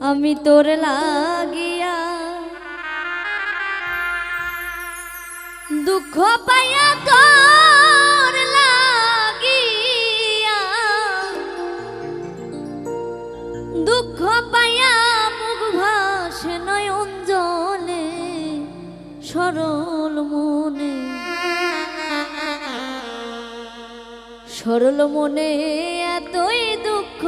আমি তোর লাগিয়া দুঃখ পাইয়া তোর লাগিয়া দুঃখ পাইয়া মুখ ভাসে নয়ন জলে সরল মনে। সরল মনে এতই দুঃখ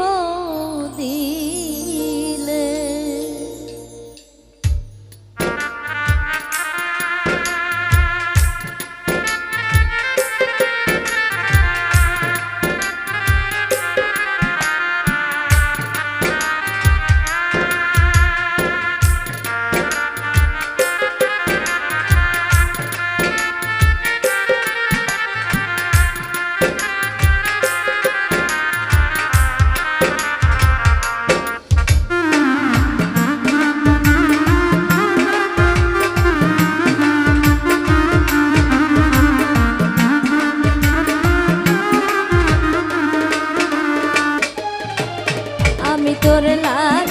তোর লা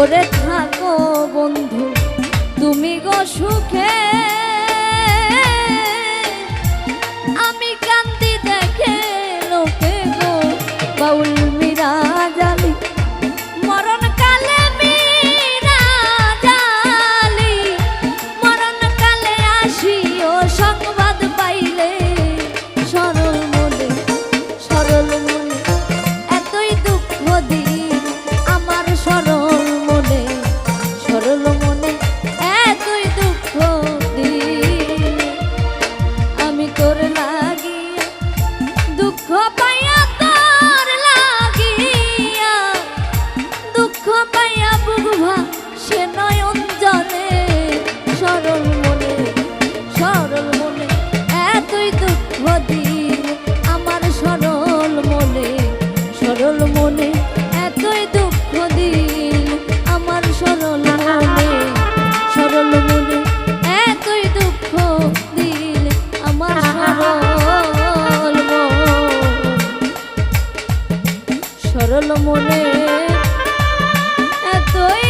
ওরে থাকো বন্ধু তুমি গো সুখে ভাসে নয়ন জলে সরল মনে সরল মনে এতই দুঃখ দিন আমার সরল মনে সরল মনে এতই দুঃখ দিন আমার সরল মনে সরল মনে এতই দুঃখ দিন আমার সরল সরল মনে এতই